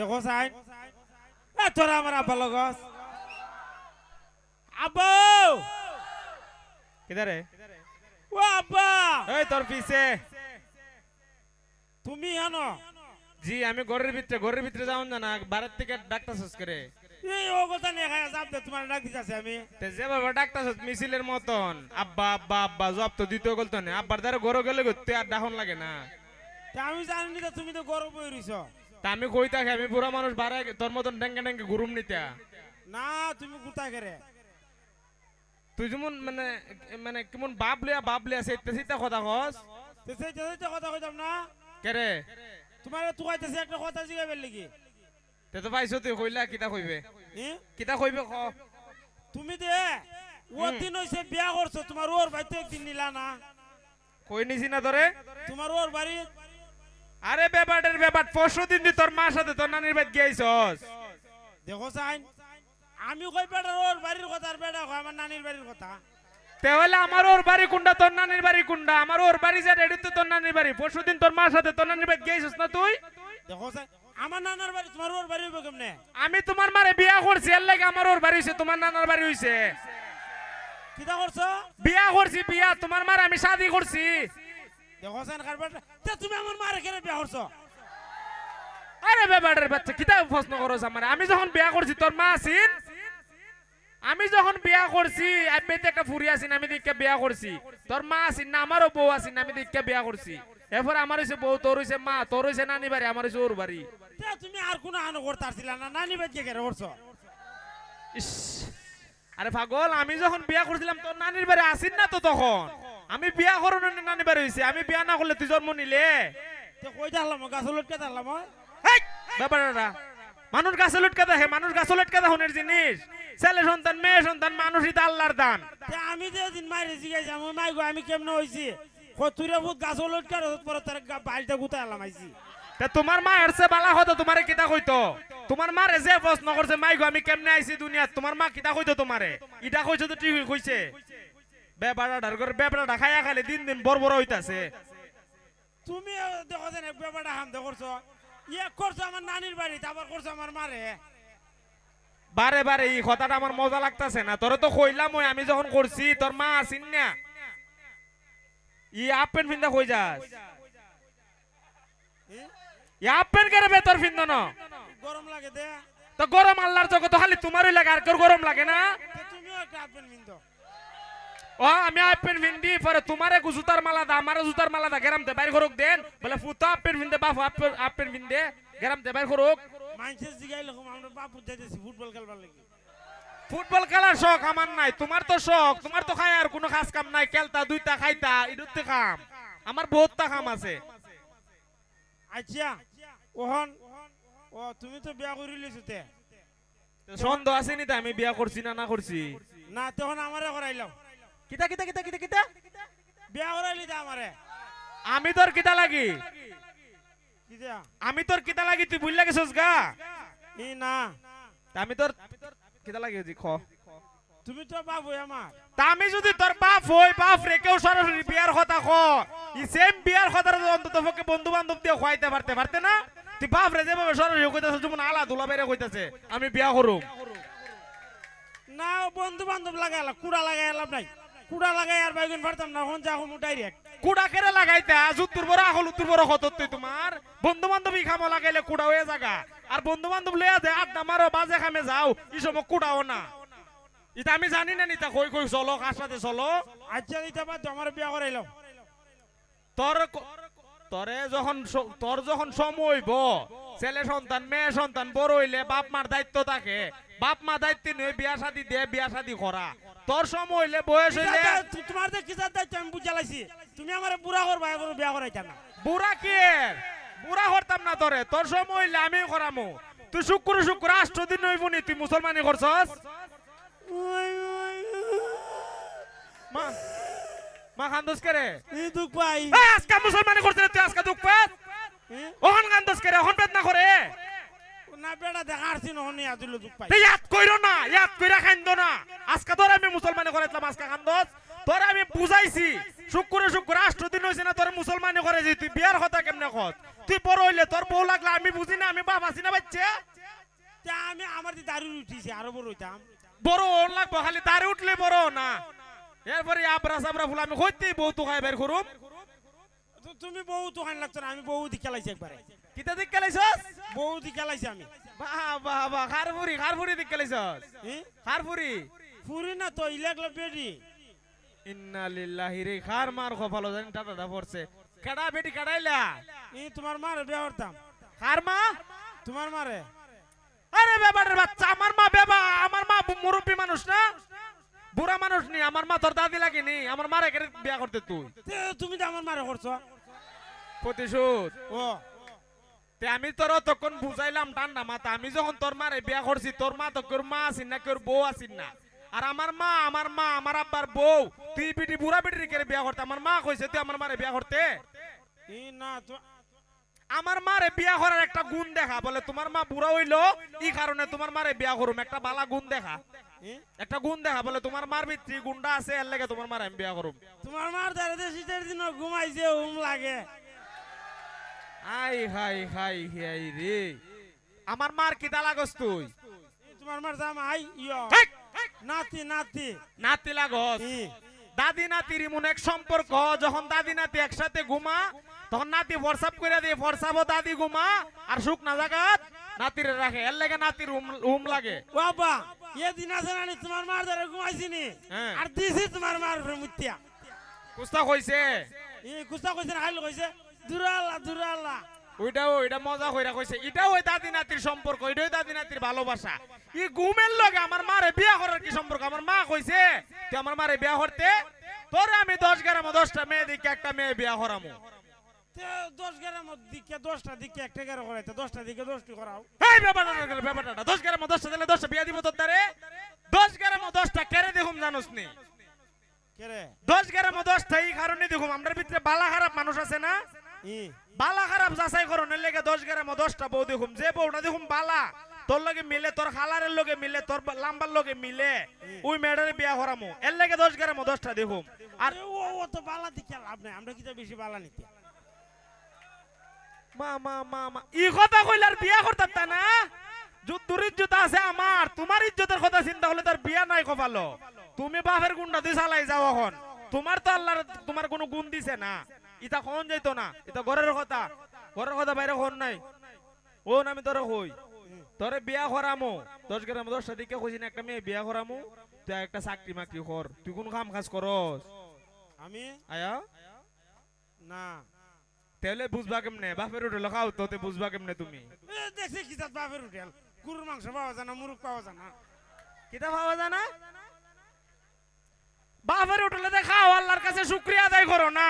দেখো সাইন এ তোরা আমার আব্বা লগস আব্বা! কিদারে ও আব্বা! এই তোর পিছে। তুমি জানো জি আমি ঘরের ভিতরে ঘরের ভিতরে যাও না বাইরের থেকে ডাক্তার সুস করে। এই ও কথা নিয়ে খায় যাব দে তোমার ডাক দিতেছে আমি। তে যেভাবে ডাক্তার সুস মিছিলের মতন। আব্বা আব্বা আব্বা জব তো দিতে গেল তো না। আব্বার দ্বারা ঘরে গেলে ঘুরতে আর ডাহন লাগে না। তা আমি জানি না তুমি তো গরম বই রইছ। তা আমি কই থাকি? আমি বুড়া মানুষ বাড়া তোর মতন ডেঙ্গে ডেঙ্গে ঘুরুম নিতা। না তুমি কোথায় করে? তুই যেমন মানে মানে কেমন বাপ লিয়া বাপ লিয়া সেটা সেটা কথা কস। তো সেই সেই কথা কইতাম না। কেরে? তোমার তো কইতেছে একটা কথা জিগাইবার লাগি তে তো পাইছো তুই কইলা কিতা কইবে? কিতা কইবে ক? তুমি দে ও দিন হইছে বিয়া করছ তোমার ওর বাড়িতে একদিন নিলা না। কই নিছি না তোরে? তোমার ওর বাড়ি আরে ব্যাপারের ব্যাপার পরশু দিন তোর মার সাথে তোর নানির বাড়ি গিয়েছস। দেখো সাইন আমি কই বেটার ওর বাড়ির কথা আর বেটা কয় আমার নানির বাড়ির কথা। তাহলে আমার ওর বাড়ি কোনটা তোর নানির বাড়ি কোনটা? আমার ওর বাড়ি যে রেডি তো তোর নানির বাড়ি। পরশু দিন তোর মার সাথে তোর নানির বাড়ি গিয়েছিস না তুই? দেখো সাইন আমার নানার বাড়ি তোমার ওর বাড়ি হইবে কেমনে? আমি তোমার মারে বিয়া করছি এর লাগে আমার ওর বাড়ি হইছে তোমার নানার বাড়ি হইছে। কিতা করছ? বিয়া করছি বিয়া তোমার মার আমি শাদি করছি। দেখো সাইন কার তুমি আমার মারে কেন বিয়া করছ? আরে ব্যাপারের বাচ্চা কিতা প্রশ্ন করছ আমার? আমি যখন বিয়া করছি তোর মা আছিন? আমি যখন বিয়া করছি আমি একটা ফুরি আছিন আমি দেখে বিয়া করছি। তোর মা আছিন না আমারও বউ আছিন আমি দেখে বিয়া করছি। এরপর আমার হইছে বউ তোর হইছে মা তোর হইছে নানি বাড়ি আমার হইছে ওর বাড়ি। তুমি আর কোনো আনো করতে আসছিলা না নানি বাড়ি করছ? আরে পাগল আমি যখন বিয়া করছিলাম তোর নানির বাড়ি আসিন না তো তখন? আমি বিয়া করো নানি বাড়ি হইছে আমি বিয়া না করলে তুই জন্ম নিলে? তে কই থাকলাম গাছ লটকে থাকলাম ব্যাপারটা মানুষ গাছে লটকে দেখে মানুষ গাছে লটকে দেখনের জিনিস ছেলে সন্তান মেয়ে সন্তান মানুষই তো আল্লাহর দান। আমি যে দিন মাই গো আমি কেমনে হইছি কতুরে বহুত গাছ লটকে পরে তার বাড়িতে গুতাই আলাম আইছি তা তোমার মা এরছে বালা হতো তোমারে কিতা কইতো? তোমার মারে যে প্রশ্ন করছে মাই গো আমি কেমনে আইছি দুনিয়াত? তোমার মা কিতা কইতো তোমারে ইটা কইছো তো ঠিক কইছে করে খাইয়া খালি দিন দিন বড় বড় হইতাছে। তুমি দেখো যে ব্যাপারটা হাম করছ। ইয়ে করছ আমার নানির বাড়ি তারপর করছ আমার মারে। বারে বারে এই কথাটা আমার মজা লাগতাছে না। তোরে তো কইলাম ওই আমি যখন করছি তোর মা আসিন না। ই প্যান্ট ফিন্দা কই যাস? ই? প্যান্ট কেরে বেতর ফিন্দ না? গরম লাগে দে। তো গরম আল্লাহর জগত খালি তোমারই লাগে আর কেউ গরম লাগে না? তুমিও একটা আপেন মিনতো ও আমি হাফ প্যান্ট ফিন্দি পরে তোমারে জুতার মালা দা আমারে জুতার মালা দা গেরাম দে বাইর করুক দেন। বলে ফুতো ফিন্দে বাপ হাফ প্যান্ট ফিন্দে গেরাম দে বাইর করুক। মানুষের জিগাই আমরা বাপু যাইতেছি ফুটবল খেলবার লাগি। ফুটবল খেলার শখ আমার নাই তোমার তো শখ তোমার তো খাই আর কোনো কাজ কাম নাই খেলতা দুইটা খাইতা ইডুতে কাম আমার বহুতটা কাম আছে। আচ্ছা ওহন ও তুমি তো বিয়া করে লিছো তে। সন্দেহ আছে নি আমি বিয়া করছি না না করছি? না তখন আমারে করাইলাম। কিতা কিতা কিতা কিতা কিতা? বিয়া করাইলি তা আমারে। আমি তোর কিতা লাগি? আমি তোর কিতা লাগি তুই ভুল লাগেছস গা? ই না। আমি তোর কিতা লাগি খ। তুমি তো বাবু আমার তা আমি যদি তোর বাপ হই বাপ রে কেউ সরাসরি বিয়ার কথা ক। ই সেম বিয়ার কথা অন্তত পক্ষে বন্ধু বান্ধব দিয়ে খাইতে পারতে পারতে না? তুই বাপ রে যেভাবে সরাসরি কইতাছ যেমন আলা দুলা বেড়ে কইতাছে আমি বিয়া করুম না বন্ধু বান্ধব লাগাইলা কুড়া লাগাইলাম নাই। কুড়া লাগাই আর বাইগুন পারতাম না হন যা হমু ডাইরেক্ট কুড়া কেড়ে লাগাইতে? উত্তর বড় আহল উত্তর বড় কত তুই তোমার। বন্ধু বান্ধবী খামো লাগাইলে কুড়া হয়ে জাগা আর বন্ধু বান্ধব লইয়া দে আড্ডা মারো বাজে খামে যাও এই সময় কুড়াও না। এটা আমি জানি না নিতা কই কই চলো কার সাথে চলো? আচ্ছা দিতে পারতো আমার বিয়া করাইলাম তোর তোরে যখন তোর যখন সময় হইব ছেলে সন্তান মেয়ে সন্তান বড় হইলে বাপ মার দায়িত্ব থাকে। বাপ মা দায়িত্ব নিয়ে বিয়া শাদি দে বিয়া শাদি করা। তোর সময় হইলে বয়স হইলে তোমার তো কিসার দায়িত্ব আমি বুঝা লাইছি। তুমি আমার বুড়া করবা এখন বিয়া করাইতা না। বুড়া কি? বুড়া করতাম না তোরে। তোর সময় হইলে আমি করামু। তুই শুক্র শুক্র আষ্ট দিন হইব নি তুই মুসলমানি করছস? মা মা খান্দস করে ই দুঃখ পাই। আজকে মুসলমানি করছিস তুই আজকে দুঃখ পাস? ওখান কান্দস করে বেদনা করে না দেখা আসছি নহন পাই। কইরো না কইরা খাইন্দ না। আজকে তোর আমি মুসলমানি করাইছিলাম আজকে খান্দস তোর আমি বুঝাইছি শুক্রে শুক্র আষ্ট দিন হয়েছে না তোর মুসলমানি করে যে তুই বিয়ার কথা কেমনে কত? তুই বড় হইলে তোর বউ লাগলে আমি বুঝি না আমি বাপ আছি না বাচ্চা? আমি আমার দি দারুণ উঠিছি আরও বড় হইতাম। বড় ওর লাগবো খালি দাঁড়ি উঠলে বড় না। এরপরে আবরা সাবরা ফুল আমি হইতেই বউ তো খাই বের করুম তুমি বউ তো খান লাগতো না আমি বউ দি খেলাইছি একবারে। কিতা দিক খেলাইছস? বউ দি খেলাইছি আমি। বাহ বাহ বাহ খারফুরি খারফুরি দিক খেলাইছস? হি? খারফুরি? ফুরি না তো ইলেকলো বেডি। ইন্না লিল্লাহি রে খার মার খফালো জানি টাটা দা পড়ছে। কেডা বেটি কেডাইলা? ই তোমার মারে বিয়া করতাম। খার মা? তোমার মারে? আরে বেবারের বাচ্চা আমার মা বেবা আমার মা মুরব্বী মানুষ না? বুড়া মানুষ নি আমার মা তোর দাদি লাগেনি আমার মারে বিয়া করতে তুই? তুমি তো আমার মারে করছ। প্রতিশোধ। ও। তে আমি তোর তখন বুঝাইলাম ঠান্ডা মাথা আমি যখন তোর মারে বিয়া করছি তোর মা তো মা আসিন না তোর বউ আসিন না। আর আমার মা আমার মা আমার আব্বার বউ তুই বিটি বুড়া বিটির কেড়ে বিয়া করতে? আমার মা কইছে তুই আমার মারে বিয়া করতে? না আমার মারে বিয়া করার একটা গুণ দেখা বলে তোমার মা বুড়া হইল ই কারণে তোমার মারে বিয়া করুম। একটা বালা গুণ দেখা? একটা গুণ দেখা বলে তোমার মার ভিতরি গুণটা আছে এর লাগে তোমার মার আমি বিয়া করুম। তোমার মার দাঁড়াতে শীতের দিন ঘুমাইছে উম লাগে। আই হাই হাই হাই রে। আমার মার কি দালা গস তুই? তোমার মার জাম আই ইয়। নাতি নাতি। নাতি লাগস দাদি নাতির এমন এক সম্পর্ক যখন দাদি নাতি একসাথে ঘুমা তখন নাতি হোয়াটসঅ্যাপ করে দিয়ে হোয়াটসঅ্যাপও দাদি ঘুমা আর সুখ না জাগাত নাতিরে রাখে। এর লাগে নাতির উম লাগে। বাবা এ দিন আছে না তোমার মার দ্বারা ঘুমাইছি নি। হ্যাঁ। আর দিছি তোমার মার মুতিয়া কুস্তা কইছে? ই কুস্তা কইছে না হাইল কইছে। দুরাল্লা দুরাল্লা ওইটাও ওইটা মজা কইরা কইছে। এটাও ওই দাদি নাতির সম্পর্ক এটাই দাদি নাতির ভালোবাসা। ই ঘুমের লগে আমার মারে বিয়া করার কি সম্পর্ক? আমার মা কইছে তুই আমার মারে বিয়া করতে তোরে আমি দশ গ্রাম দশটা মেয়ে দিকে একটা মেয়ে বিয়া করামু। তে দশ গ্রাম দিকে দশটা দিকে একটা গেরো করাইতে দশটা দিকে দশটি করাও। এই ব্যাপারটা ব্যাপারটা দশ গ্রাম দশটা দিলে দশটা বিয়া দিব তোর দশ গ্রাম দশটা কেড়ে দেখুম জানোস নি? দশ গ্রাম দশটা এই কারণে দেখুম। আমরা ভিতরে বালা খারাপ মানুষ আছে না? বালা খারাপ যাচাই করনের লেগে দশ গ্রাম দশটা বউ দেখুম। যে বউটা দেখুম বালা। তোর লগে মিলে তোর খালারের লগে মিলে তোর লাম্বার লগে মিলে ওই মেয়েটারে বিয়া করামু। এর লেগে দশ গ্রাম দশটা দেখুম। আর ও তো বালা দিকে লাভ নাই আমরা কি বেশি বালা নিতে? মা মা মা মা। ই কথা কইলে আর বিয়া করতাম তা না? ইজ্জত আছে আমার। তোমার ইজ্জতের কথা চিন্তা হলে তার বিয়া নাই কপালো। তুমি বাপের গুণটা দিয়ে চালাই যাও এখন। তোমার তো আল্লাহর তোমার কোনো গুণ দিছে না। ইটা কোন যাইতো না? এটা ঘরের কথা। ঘরের কথা বাইরে কোন নাই। ও আমি তোরে কই? তোরে বিয়া করামু। দশ গ্রাম দশটা দিকে কইছি না একটা মেয়ে বিয়া করামু। তুই একটা চাকরি মাকরি কর। তুই কোন কাম কাজ করস? আমি? আয়া? না। তাহলে বুঝবা কেমনে? বাপের উঠে খাও তোতে বুঝবা কেমনে তুমি? এ দেখছি কি তার বাপের হোটেল গরুর মাংস পাওয়া যায় না মুরগ পাওয়া যায় না। কিতা ভাবা জানা বাপের হোটেলে দেখাও আল্লাহর কাছে শুক্রিয়া আদায় করো না।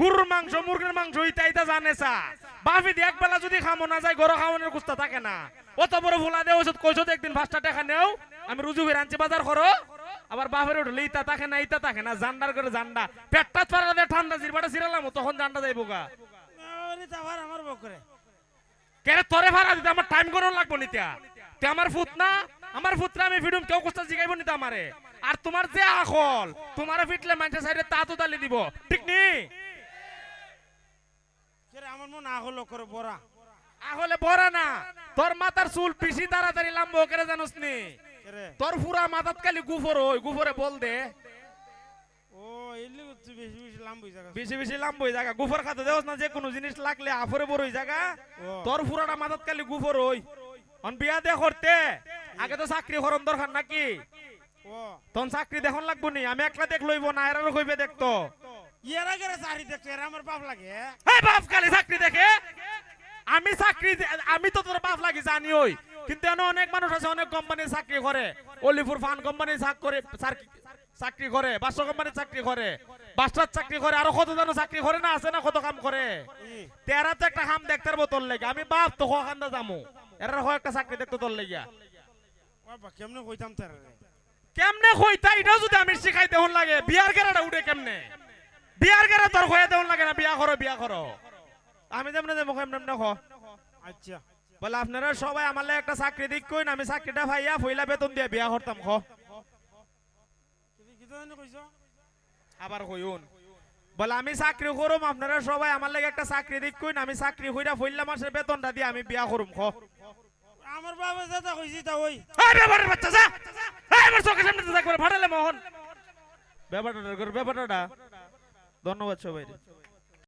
গরুর মাংস মুরগির মাংস ইতা ইতা জানে চা। বাপি দিয়ে একবেলা যদি খামো না যায় গরু খাওয়ানোর কুস্তা থাকে না। অত বড় ফুলা দেও ওষুধ কইছো একদিন পাঁচটা টাকা নেও। আমি রুজু করে আনছি বাজার করো আবার বাপের হোটেলে ইতা থাকে না ইতা থাকে না জান্ডার করে জান্ডা। পেটটা পারা ঠান্ডা জিরবাটা সিরালাম তখন জান্ডা যাইবো গা। আমার বকরে। কেরে তোরে ভাড়া দিতে আমার টাইম করো লাগবো নিতা তে। আমার ফুত না আমার ফুতরা আমি ফিডুম কেউ কুস্তা জিগাইব নিতে আমারে। আর তোমার যে আখল তোমারে ফিটলে মানুষের সাইডে তা তো তালি দিব। ঠিক নি? কে রে আমার মন আগলো করে বড়া। আহলে বড়া না। তোর মাথার চুল তাড়াতাড়ি লাম্বো করে জানোস নি? তোর মাথাত খালি গুফর ওই গুফরে বল দে। বেশি বেশি লাম্ব হয়ে জায়গা গুফর খাতে না যে কোনো জিনিস লাগলে আফরে বড়ই জায়গা তোর মাথাত খালি গুফর ওই। অন বিয়া দে করতে। আগে তো চাকরি করন দরকার নাকি? তখন চাকরি দেখুন লাগবো নি? আমি একলা দেখ লইব না এরারও কইবে দেখতো ইয়ার আগে চারি দেখতে এরা আমার বাপ লাগে। এই বাপ খালি চাকরি দেখে? আমি চাকরি আমি তো তোর বাপ লাগি জানি ওই। কিন্তু এনে অনেক মানুষ আছে অনেক কোম্পানি চাকরি করে। অলিপুর ফান কোম্পানি চাকরি চাকরি করে বাসা কোম্পানি চাকরি করে। বাস্টার চাকরি করে আরও কত জন চাকরি করে না আছে না কত কাম করে? তেরা তো একটা কাম দেখতে লেগে। আমি বাপ তো খান্দা যামু এরা হয় একটা চাকরি দেখতে তোর লেগিয়া। কেমনে কইতাম তার কেমনে কইতা? এটাও যদি আমি শিখাই দেহন লাগে। বিয়ার গেরাটা উঠে কেমনে? বিয়ার গেরা তোর হয়ে দেহন লাগে না বিয়া করো বিয়া করো আমি যেমন কেমনে কেমনে খ আচ্ছা। বলে আপনারা সবাই আমার লাগে একটা চাকরি দিক কইন আমি চাকরিটা ভাইয়া ফইলা বেতন দিয়ে বিয়া করতাম খ। আবার হইউন বলে আমি চাকরি করুম আপনারা সবাই আমার লাগে একটা চাকরি দেখুন আমি চাকরি কইরা ফইলা মাসের বেতনটা দিয়ে আমি বিয়া করুম খ। আমার বাবা যেটা কইছি তা ওই। এই ব্যাপারের বাচ্চা যা! এই আমার চোখের সামনে তো একবার ফাটালে মোহন। ব্যাপারটা ব্যাপারটা। ধন্যবাদ সবাই